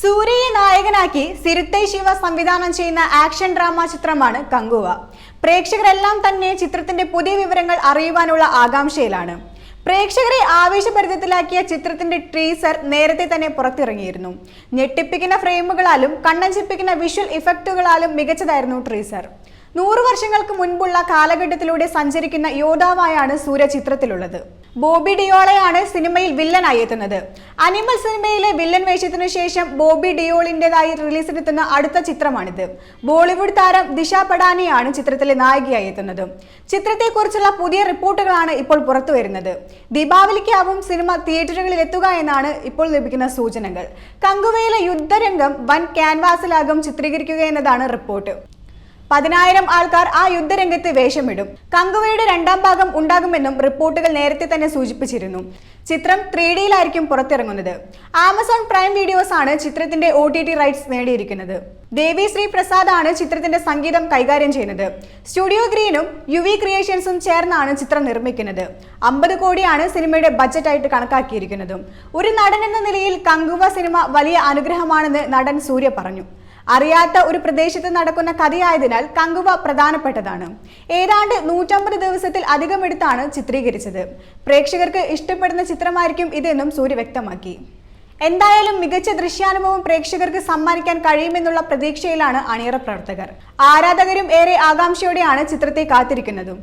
സൂര്യയെ നായകനാക്കി സിരുത്തെ ശിവ സംവിധാനം ചെയ്യുന്ന ആക്ഷൻ ഡ്രാമ ചിത്രമാണ് കങ്കുവ. പ്രേക്ഷകരെല്ലാം തന്നെ ചിത്രത്തിന്റെ പുതിയ വിവരങ്ങൾ അറിയുവാനുള്ള ആകാംക്ഷയിലാണ്. പ്രേക്ഷകരെ ആവേശഭരിതത്തിലാക്കിയ ചിത്രത്തിന്റെ ട്രീസർ നേരത്തെ തന്നെ പുറത്തിറങ്ങിയിരുന്നു. ഞെട്ടിപ്പിക്കുന്ന ഫ്രെയിമുകളാലും കണ്ണഞ്ചിപ്പിക്കുന്ന വിഷ്വൽ ഇഫക്റ്റുകളാലും മികച്ചതായിരുന്നു ട്രീസർ നൂറു വർഷങ്ങൾക്ക് മുൻപുള്ള കാലഘട്ടത്തിലൂടെ സഞ്ചരിക്കുന്ന യോദ്ധാവായാണ് സൂര്യ ചിത്രത്തിലുള്ളത്. ബോബി ഡിയോളയാണ് സിനിമയിൽ വില്ലനായി എത്തുന്നത്. അനിമൽ സിനിമയിലെ വില്ലൻ വേഷത്തിനു ശേഷം ബോബി ഡിയോളിന്റെതായി റിലീസിനെത്തുന്ന അടുത്ത ചിത്രമാണിത്. ബോളിവുഡ് താരം ദിശ പടാനിയാണ് ചിത്രത്തിലെ നായികയായി എത്തുന്നത്. ചിത്രത്തെക്കുറിച്ചുള്ള പുതിയ റിപ്പോർട്ടുകളാണ് ഇപ്പോൾ പുറത്തു വരുന്നത് ദീപാവലിക്കാവും സിനിമ തിയേറ്ററുകളിൽ എത്തുക എന്നാണ് ഇപ്പോൾ ലഭിക്കുന്ന സൂചനകൾ. കങ്കുവയിലെ യുദ്ധരംഗം വൻ ക്യാൻവാസിലാകും ചിത്രീകരിക്കുക എന്നതാണ് റിപ്പോർട്ട്. പതിനായിരം ആൾക്കാർ ആ യുദ്ധരംഗത്ത് വേഷമിടും. കങ്കുവയുടെ രണ്ടാം ഭാഗം ഉണ്ടാകുമെന്നും റിപ്പോർട്ടുകൾ നേരത്തെ തന്നെ സൂചിപ്പിച്ചിരുന്നു. ചിത്രം ത്രീ ഡിയിലായിരിക്കും പുറത്തിറങ്ങുന്നത്. ആമസോൺ പ്രൈം വീഡിയോസ് ആണ് ചിത്രത്തിന്റെ ഒ ടി ടി റൈറ്റ്സ് നേടിയിരിക്കുന്നത്. ദേവി ശ്രീ പ്രസാദ് ആണ് ചിത്രത്തിന്റെ സംഗീതം കൈകാര്യം ചെയ്യുന്നത്. സ്റ്റുഡിയോ ഗ്രീനും യു വി ക്രിയേഷൻസും ചേർന്നാണ് ചിത്രം നിർമ്മിക്കുന്നത്. അമ്പത് കോടിയാണ് സിനിമയുടെ ബജറ്റായിട്ട് കണക്കാക്കിയിരിക്കുന്നത്. ഒരു നടൻ എന്ന നിലയിൽ കങ്കുവ സിനിമ വലിയ അനുഗ്രഹമാണെന്ന് നടൻ സൂര്യ പറഞ്ഞു. അറിയാത്ത ഒരു പ്രദേശത്ത് നടക്കുന്ന കഥയായതിനാൽ കങ്കുവ പ്രധാനപ്പെട്ടതാണ്. ഏതാണ്ട് നൂറ്റമ്പത് ദിവസത്തിൽ അധികമെടുത്താണ് ചിത്രീകരിച്ചത്. പ്രേക്ഷകർക്ക് ഇഷ്ടപ്പെടുന്ന ചിത്രമായിരിക്കും ഇതെന്നും സൂര്യ വ്യക്തമാക്കി. എന്തായാലും മികച്ച ദൃശ്യാനുഭവം പ്രേക്ഷകർക്ക് സമ്മാനിക്കാൻ കഴിയുമെന്നുള്ള പ്രതീക്ഷയിലാണ് അണിയറ പ്രവർത്തകർ. ആരാധകരും ഏറെ ആകാംക്ഷയോടെയാണ് ചിത്രത്തെ കാത്തിരിക്കുന്നതും.